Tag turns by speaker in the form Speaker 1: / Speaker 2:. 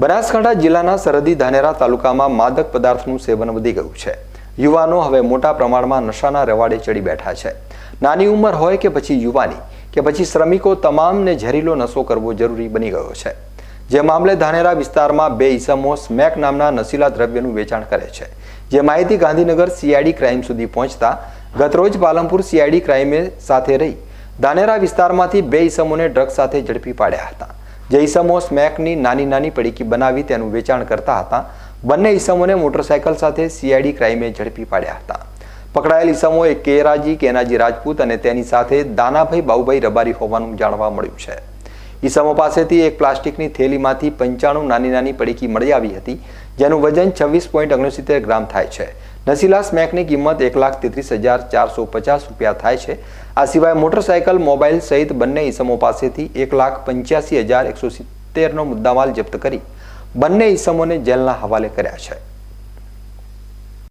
Speaker 1: બનાસકાંઠા જિલ્લાના સરહદી ધાનેરા તાલુકામાં માદક પદાર્થનું સેવન વધી ગયું છે. યુવાનો હવે મોટા પ્રમાણમાં નશાના રવાડે ચડી બેઠા છે. નાની ઉંમર હોય કે પછી યુવાની, કે પછી શ્રમિકો, તમામને ઝેરીલો નશો કરવો જરૂરી બની ગયો છે. જે મામલે ધાનેરા વિસ્તારમાં બે ઈસમો સ્મેક નામના નશીલા દ્રવ્યનું વેચાણ કરે છે. જે માહિતી ગાંધીનગર સીઆઈડી ક્રાઇમ સુધી પહોંચતા ગતરોજ પાલનપુર સીઆઈડી ક્રાઇમે સાથે રહી ધાનેરા વિસ્તારમાંથી બે ઈસમોને ડ્રગ સાથે ઝડપી પાડ્યા હતા. જે ઈસમો સ્મેકની નાની નાની પડીકી બનાવી તેનું વેચાણ કરતા હતા. બંને ઈસમોને મોટરસાયકલ સાથે સીઆઈડી ક્રાઇમે ઝડપી પાડ્યા હતા. પકડાયેલ ઈસમોએ કેરાજી, કેનાજી રાજપૂત અને તેની સાથે દાનાભાઈ બાઉભાઈ રબારી હોવાનું જાણવા મળ્યું છે. ઈસમો પાસેથી એક પ્લાસ્ટિકની થેલીમાંથી પંચાણું નાની નાની પડીકી મળી આવી હતી, જેનું વજન છવ્વીસ પોઈન્ટ ઓગણસિત્તેર ગ્રામ થાય છે. નશીલા સ્મેકની કિંમત એક લાખ તેત્રીસ હજાર ચારસો પચાસ રૂપિયા થાય છે. આ સિવાય મોટરસાયકલ, મોબાઈલ સહિત બંને ઈસમો પાસેથી એક લાખ પંચ્યાસી હજાર એકસો સિત્તેરનો મુદ્દામાલ જપ્ત કરી બંને ઈસમોને જેલના હવાલે કર્યા છે.